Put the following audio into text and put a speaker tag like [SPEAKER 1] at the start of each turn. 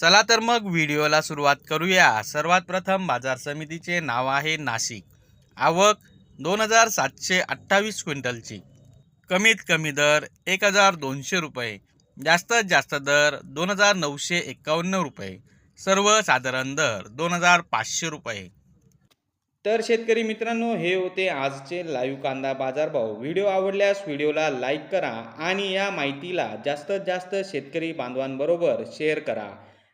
[SPEAKER 1] चला तर मग व्हिडिओला सुरुवात करूया. सर्वात प्रथम बाजार समितीचे नाव आहे नाशिक. आवक दोन हजार सातशे अठ्ठावीस क्विंटलची. कमीत कमी दर एक हजार दोनशे रुपये. जास्तीत जास्त दर दोन हजार नऊशे एक्कावन्न रुपये. सर्वसाधारण दर दोन हजार पाचशे रुपये. तर शेतकरी मित्रांनो हे होते आजचे लाईव्ह कांदा बाजारभाव. व्हिडिओ आवडल्यास व्हिडिओला लाईक करा आणि या माहितीला जास्तीत जास्त शेतकरी बांधवांबरोबर शेअर करा.